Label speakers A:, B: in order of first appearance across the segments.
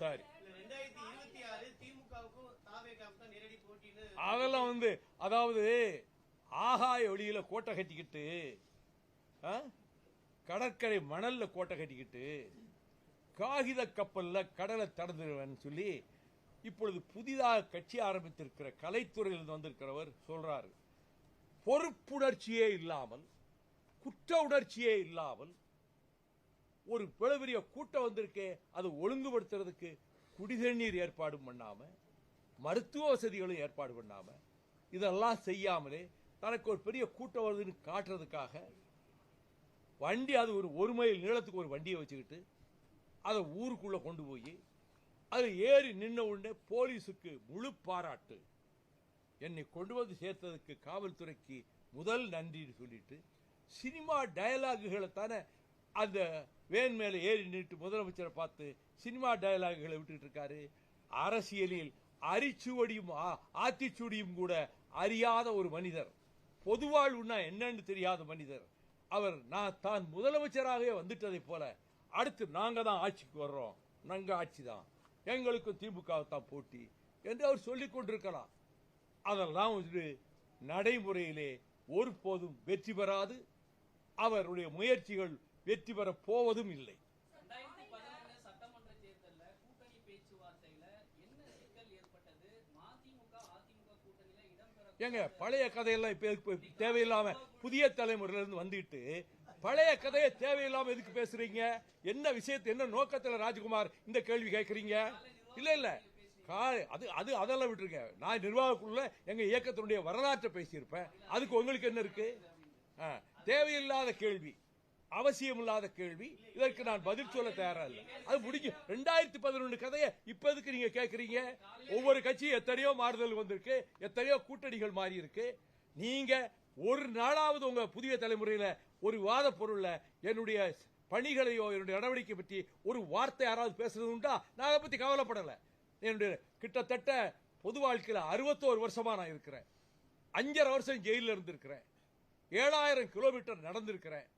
A: சரி அதெல்லாம் வந்து அதாவது ஆகாய ஒளியில கோட்டை கட்டிக்கிட்டு? கடற்கரை மணல்ல கோட்டை கட்டிக்கிட்டு காகித கப்பல்ல கடலை கடந்துருவேன் சொல்லி இப்பொழுது புதிதாக கட்சி ஆரம்பித்திருக்கிற கலைத்துறையில் வந்திருக்கிறவர் சொல்றாரு பொறுப்புணர்ச்சியே இல்லாமல் குற்ற உணர்ச்சியே இல்லாமல் ஒரு பெரிய கூட்டம் வந்திருக்கே அதை ஒழுங்குபடுத்துறதுக்கு குடிதண்ணீர் ஏற்பாடு பண்ணாமல் மருத்துவ வசதிகளும் ஏற்பாடு பண்ணாமல் இதெல்லாம் செய்யாமலே தனக்கு ஒரு பெரிய கூட்டம் வருதுன்னு காட்டுறதுக்காக வண்டி அது ஒரு ஒரு மைல் நீளத்துக்கு ஒரு வண்டியை வச்சுக்கிட்டு அதை ஊருக்குள்ளே கொண்டு போய் அது ஏறி நின்ன உடனே போலீஸுக்கு முழு பாராட்டு. என்னை கொண்டு வந்து சேர்த்ததுக்கு காவல்துறைக்கு முதல் நன்றின்னு சொல்லிட்டு சினிமா டயலாகுகளை தானே அந்த வேன் மேலே ஏறி நின்று முதலமைச்சரை பார்த்து சினிமா டயலாகுகளை விட்டுட்டு இருக்காரு. அரசியலில் அரிச்சுவடியும் ஆ- கூட அறியாத ஒரு மனிதர். பொதுவாழ்வுன்னா என்னன்னு தெரியாத மனிதர். அவர் நான் தான் முதலமைச்சராகவே வந்துட்டதை போல அடுத்து நாங்கள் தான் ஆட்சிக்கு வர்றோம். நாங்கள் ஆட்சி தான். எங்களுக்கும் திமுக தான் போட்டி என்று அவர் சொல்லிக் கொண்டிருக்கலாம். அதெல்லாம் வந்து நடைமுறையிலே ஒருபோதும் வெற்றி பெறாது. அவருடைய முயற்சிகள் வெற்றி பெறப் போவதும் இல்லை. ஏங்க பழைய கதையெல்லாம் இப்ப தேவையில்லாம புதிய தலைமுறையில இருந்து வந்துட்டு பழைய கதையை தேவையில்லாம எதுக்கு பேசுறீங்க? என்ன விஷயத்தை என்ன நோக்கத்துல ராஜ்குமார் இந்த கேள்வி கேட்கறீங்க இல்ல இல்ல. அது அது அதெல்லாம் விட்டுருங்க. நான் நிர்வாகக்குள்ள எங்க இயக்கத்தினுடைய வரலாற்றை பேசியிருப்பேன். அதுக்கு உங்களுக்கு என்ன இருக்கு? தேவையில்லாத கேள்வி. அவசியமில்லாத கேள்வி. இதற்கு நான் பதில் சொல்ல தயாரா இல்லை அது முடிஞ்சு ரெண்டாயிரத்தி பதினொன்று கதையை இப்ப எதுக்கு நீங்க கேட்கறீங்க ஒவ்வொரு கட்சியும் எத்தனையோ மாறுதல் வந்திருக்கு எத்தனையோ கூட்டணிகள் மாறி இருக்கு நீங்க ஒரு நாளாவது உங்க புதிய தலைமுறையில ஒரு வாத பொருள்ல என்னுடைய பணிகளையோ என்னுடைய நடவடிக்கை பற்றி ஒரு வார்த்தை யாராவது பேசுறது உண்டா? நான் அதை பத்தி கவலைப்படலை. என்னுடைய கிட்டத்தட்ட பொது வாழ்க்கையில் அறுபத்தோரு வருஷமா நான் இருக்கிறேன். அஞ்சரை வருஷம் ஜெயிலில் இருந்திருக்கிறேன். ஏழாயிரம் கிலோமீட்டர் நடந்திருக்கிறேன்.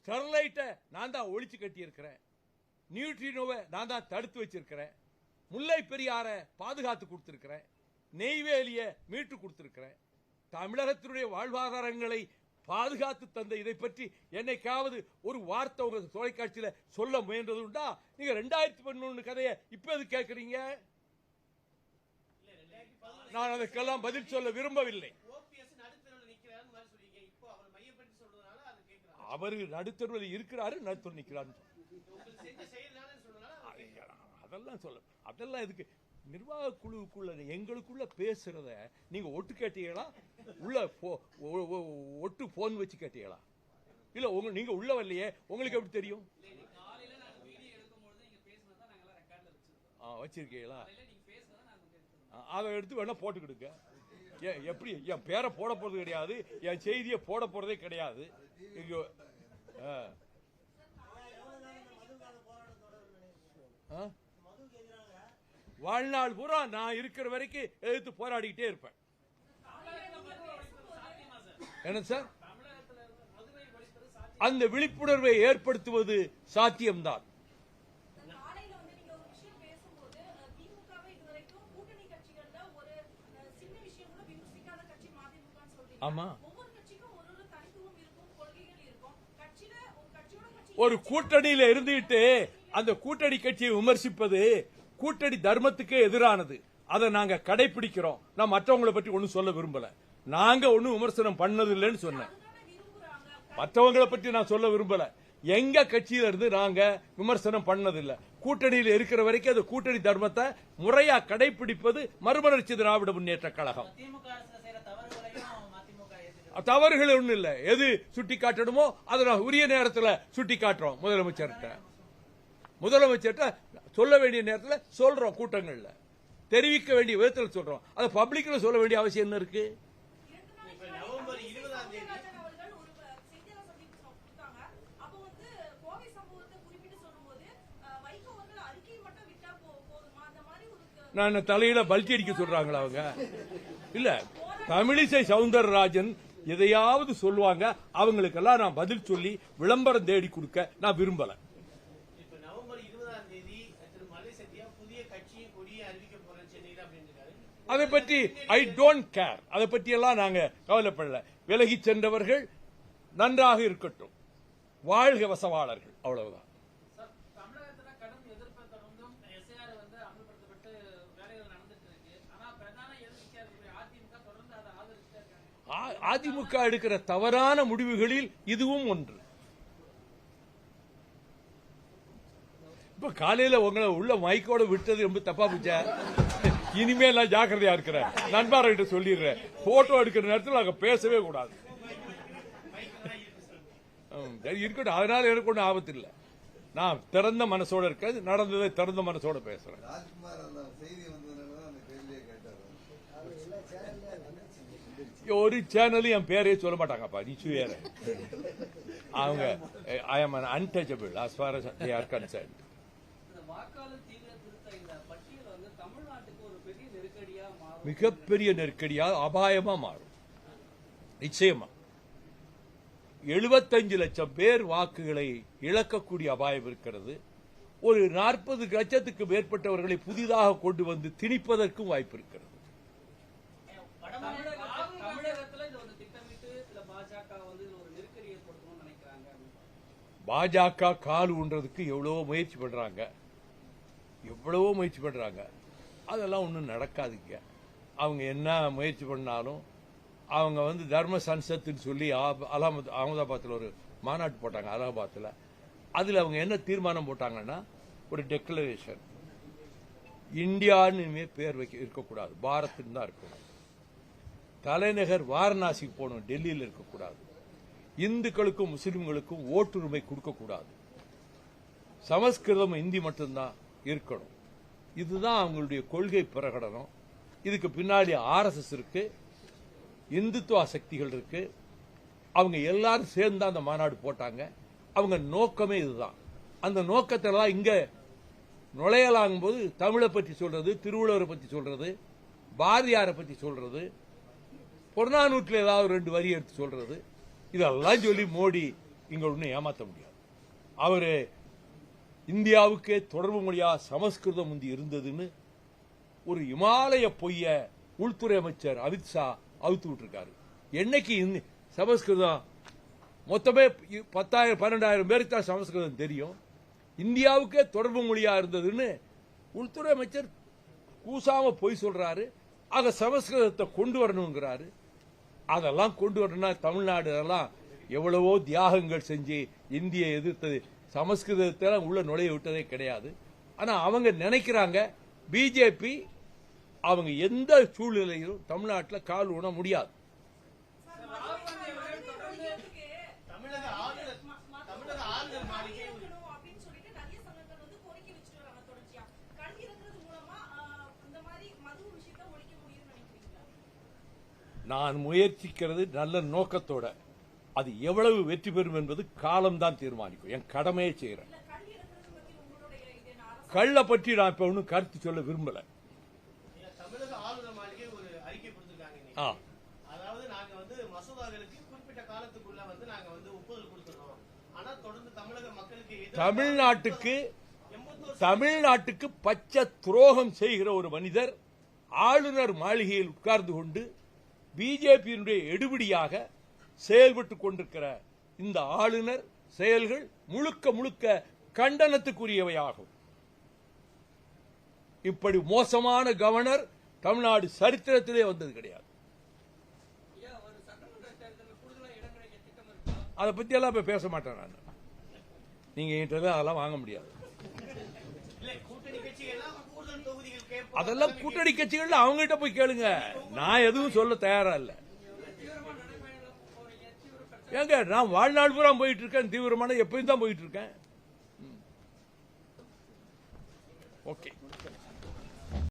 A: ஸ்டெர்லைட்டை நான் தான் ஒழிச்சு கட்டியிருக்கிறேன். நியூட்ரினோவை நான் தான் தடுத்து வச்சிருக்கிறேன். முல்லை பெரியாரை பாதுகாத்து கொடுத்துருக்கிறேன். நெய்வேலியை மீட்டு கொடுத்துருக்கிறேன். தமிழகத்தினுடைய வாழ்வாதாரங்களை பாதுகாத்து தந்த இதை பற்றி என்னைக்காவது ஒரு வார்த்தை உங்க தொலைக்காட்சியில சொல்ல முயன்றது உண்டா? நீங்க ரெண்டாயிரத்தி பதினொன்று கதையை இப்போ எது கேட்குறீங்க நான் அதுக்கெல்லாம் பதில் சொல்ல விரும்பவில்லை
B: ஓபிஎஸ் நடுத்தரவுல நிக்கிறாருன்னு மாதிரி சொல்றீங்க இப்போ அவர் மையப்படுத்தி சொல்றதுனால அது கேட்கிறாங்க
A: அவரு நடுத்தருவில் இருக்கிறாரு நடுத்தர்
B: கேட்கிறாங்க.
A: அதெல்லாம் சொல்ல அதெல்லாம் இதுக்கு நிர்வாக குழுவுக்குள்ள எங்களுக்குள்ள பேசுறத நீங்க ஒட்டு கேட்டீங்களா? உள்ள ஒட்டு போன் வச்சு கேட்டீங்களா? இல்ல உங்க நீங்க உள்ள வரலையே உங்களுக்கு எப்படி தெரியும்? வச்சிருக்கீங்களா
C: காலையில நீங்க பேசுனதா நாங்க எடுத்துருக்கோம்
A: ஆ, அதை எடுத்து வேணா போட்டுக்கிடுங்க. ஏன் எப்படி? என் பேரை போட போறது கிடையாது. என் செய்தியை போட போறதே கிடையாது. இங்க ஆ. வாழ்நாள் பூரா நான் இருக்கிற வரைக்கும் எதிர்த்து போராடிக்கிட்டே இருப்பேன். என்ன சார்? அந்த விழிப்புணர்வை ஏற்படுத்துவது சாத்தியம்தான்
D: காலையில வந்து நீங்க ஒரு விஷயம் பேசும்போது அஹ், திமுகவை இதுவரைக்கும் கூட்டணி கட்சிகள்ல ஒரு அஹ், சின்ன விஷயம் கூட விமர்சிக்காத கட்சி மதிமுகன்னு சொல்றீங்க
A: ஆமா.
D: ஒவ்வொரு கட்சிக்கும் ஒரு ஒரு தனித்துவம் இருக்கும் கொள்கைகள் இருக்கும் கட்சியில ஒரு கட்சியோட கட்சி
A: ஒரு கூட்டணியில இருந்துட்டு அந்த கூட்டணி கட்சியை விமர்சிப்பது கூட்டணி தர்மத்துக்கே எதிரானது. அதை நாங்க கடைபிடிக்கிறோம். நான் மற்றவங்களை பற்றி ஒண்ணும் சொல்ல விரும்பல. நாங்க ஒண்ணும் விமர்சனம் பண்ணது இல்லைன்னு சொன்னேன். மற்றவங்களை பற்றி நான் சொல்ல விரும்பல. எங்க கட்சியில இருந்து நாங்க விமர்சனம் பண்ணதில்லை. கூட்டணியில் இருக்கிற வரைக்கும் அந்த கூட்டணி தர்மத்தை முறையா கடைபிடிப்பது மறுமலர்ச்சி திராவிட முன்னேற்ற கழகம். தவறுகள் ஒண்ணும் இல்ல. எது சுட்டி காட்டணுமோ அதை நான் உரிய நேரத்துல சுட்டி காட்டுறோம் முதலமைச்சர்கிட்ட. முதலமைச்சர்கிட்ட சொல்ல வேண்டிய நேரத்துல சொல்றோம் கூட்டங்கள்ல. தெரிவிக்க வேண்டிய விதத்துல சொல்றோம். அது பப்ளிக்ல சொல்ல வேண்டிய அவசியம் என்ன இருக்கு? நான் தலையில பல்ட்டி அடிக்க சொல்றாங்களா அவங்க? இல்ல. தமிழிசை சவுந்தரராஜன் எதையாவது சொல்லுவாங்க அவங்களுக்கெல்லாம் நான் பதில் சொல்லி விளம்பரம் தேடி கொடுக்க நான் விரும்பல. அதை பற்றி ஐ டோன்ட் கேர் அதை பற்றி எல்லாம் நாங்க கவலைப்படல. விலகி சென்றவர்கள் நன்றாக இருக்கட்டும். வாழ்க வசவாளர்கள். அவ்வளவுதான்.
C: அதிமுக
A: எடுக்கிற தவறான முடிவுகளில் இதுவும் ஒன்று. இப்ப காலையில உங்களை உள்ள மைக்கோட விட்டது ரொம்ப தப்பா போச்சா இனிமேல் நான் ஜாக்கிரதையா இருக்கிறேன் நண்பர்கிட்ட சொல்லிடுறேன். போட்டோ எடுக்கிற நேரத்தில் நாங்க பேசவே கூடாது. சரி, இருக்கட்டும். அதனால எனக்கு ஒன்றும் ஆபத்து இல்லை நான் திறந்த மனசோட இருக்கிறது நடந்ததை திறந்த மனசோட பேசுறேன்
E: ராஜ்குமார் அந்த செய்தி வந்ததுனால தான் அந்த கேள்வியை கேட்டாரு
A: ஒரு சேனலும் என் பேரே சொல்ல மாட்டாங்கப்பா. நீச்சு வேற அவங்க I am untouchable as
C: far as they are concern பெரிய
A: மிகப்பெரிய நெருக்கடியா அபாயமா மாறும். நிச்சயமா. எழுபத்தஞ்சு லட்சம் பேர் வாக்குகளை இழக்கக்கூடிய அபாயம் இருக்கிறது. ஒரு நாற்பது லட்சத்துக்கு மேற்பட்டவர்களை புதிதாக கொண்டு வந்து திணிப்பதற்கும் வாய்ப்பு இருக்கிறது
C: தமிழக- தமிழகத்துல இது ஒரு திட்டமிட்டு இல்ல பாஜக வந்து இது ஒரு நெருக்கடி ஏற்படுத்தணும்னு நினைக்கிறாங்க அப்படின்னு.
A: பாஜக கால் ஊன்றதுக்கு எவ்வளவோ முயற்சி பண்றாங்க. எவ்வளவோ முயற்சி பண்றாங்க. அதெல்லாம் ஒன்றும் நடக்காதுங்க. அவங்க என்ன முயற்சி பண்ணாலும் அவங்க வந்து தர்ம சன்சத்துன்னு சொல்லி ஆப்- அகமதாபாத்தில் ஒரு மாநாட்டு போட்டாங்க அலகாபாத்தில் அதில் அவங்க என்ன தீர்மானம் போட்டாங்கன்னா ஒரு டெக்ளரேஷன் இந்தியான்னு பேர் வைக்க இருக்கக்கூடாது. பாரத்னு தான் இருக்கணும். தலைநகர் வாரணாசிக்கு போகணும் டெல்லியில் இருக்கக்கூடாது. இந்துக்களுக்கும் முஸ்லிம்களுக்கும் ஓட்டுரிமை கொடுக்கக்கூடாது. சமஸ்கிருதம் இந்தி மட்டும்தான் இருக்கணும். இதுதான் அவங்களுடைய கொள்கை பிரகடனம். இதுக்கு பின்னாடி ஆர்எஸ்எஸ் இருக்கு இந்துத்துவ சக்திகள் இருக்கு. அவங்க எல்லாரும் சேர்ந்து அந்த மாநாடு போட்டாங்க. அவங்க நோக்கமே இதுதான். அந்த நோக்கத்தில் தான் இங்க நுழையலாகும் போது தமிழை பற்றி சொல்றது திருவள்ளுவரை பற்றி சொல்றது பாரதியாரை பற்றி சொல்றது புறநானூற்றில் ஏதாவது ரெண்டு வரி எடுத்து சொல்றது. இதெல்லாம் சொல்லி மோடி இங்க ஒன்றும் ஏமாத்த முடியாது. அவரு இந்தியாவுக்கே தொடர்பு மொழியா சமஸ்கிருதம் முந்தி இருந்ததுன்னு ஒரு இமாலய பொய்ய உள்துறை அமைச்சர் அமித்ஷா அவுத்து விட்டுருக்காரு. என்னைக்கு சமஸ்கிருதம் மொத்தமே பத்தாயிரம் பன்னெண்டாயிரம் பேருக்கு தான் சமஸ்கிருதம் தெரியும். இந்தியாவுக்கே தொடர்பு மொழியா இருந்ததுன்னு உள்துறை அமைச்சர் கூசாம பொய் சொல்றாரு. ஆக சமஸ்கிருதத்தை கொண்டு வரணுங்கிறாரு. அதெல்லாம் கொண்டு வரணும்னா தமிழ்நாடு எல்லாம் எவ்வளவோ தியாகங்கள் செஞ்சு இந்தியை எதிர்த்தது. சமஸ்கிருதத்தை உள்ள நுழைய விட்டதே கிடையாது. ஆனால் அவங்க நினைக்கிறாங்க பிஜேபி அவங்க எந்த சூழ்நிலையிலும் தமிழ்நாட்டில் கால் ஊன முடியாது
D: சார், மதுரை மாவட்டத்துக்கு
B: தமிழக ஆளுநர் தமிழக ஆளுநர் மாளிகை ஒரு
D: இருக்கணும் அப்படின்னு சொல்லிட்டு நிறைய சங்கங்கள் வந்து கோரிக்கை வச்சுட்டு வராங்க தொடர்ச்சியா கல்வி இருக்கிறது மூலமா ஆஹ், இந்த மாதிரி மது விஷயத்தை ஒழிக்க முடியும்னு நினைக்கிறீங்களா
A: நான் முயற்சிக்கிறது நல்ல நோக்கத்தோட. அது எவ்வளவு வெற்றி பெறும் என்பது காலம்தான் தீர்மானிக்கும். என் கடமையை
D: அரசு
A: கள்ள பற்றி நான் இப்ப ஒன்றும் கருத்து சொல்ல விரும்பல.
B: அதாவது நாங்க வந்து மசோதாக்களுக்கு குறிப்பிட்ட காலத்துக்குள்ள வந்து நாங்க வந்து ஒப்புதல் கொடுத்துறோம் ஆனா தொடர்ந்து தமிழக மக்களுக்கு எதிராக
A: தமிழ்நாட்டுக்கு தமிழ்நாட்டுக்கு பச்சை துரோகம் செய்கிற ஒரு மனிதர் ஆளுநர் மாளிகையில் உட்கார்ந்து கொண்டு பிஜேபியினுடைய எடுபடியாக செயல்பட்டு கொண்டிருக்கிற இந்த ஆளுநர் செயல்கள் முழுக்க முழுக்க கண்டனத்துக்குரியவையாகும். இப்படி மோசமான கவர்னர் தமிழ்நாடு சரித்திரத்திலே வந்தது கிடையாது. அதை பத்தி எல்லாம் இப்போ பேச மாட்டேன் நான். நீங்க என்கிட்ட தான் அதெல்லாம் வாங்க முடியாது. அதெல்லாம் கூட்டணி கட்சிகள் அவங்ககிட்ட போய் கேளுங்க. நான் எதுவும் சொல்ல தயாரா இல்ல. ஏங்க நான் வாழ்நாள் பூரா போயிட்டு இருக்கேன் தீவிரமான எப்பயும் தான் போயிட்டு இருக்கேன் ஓகே.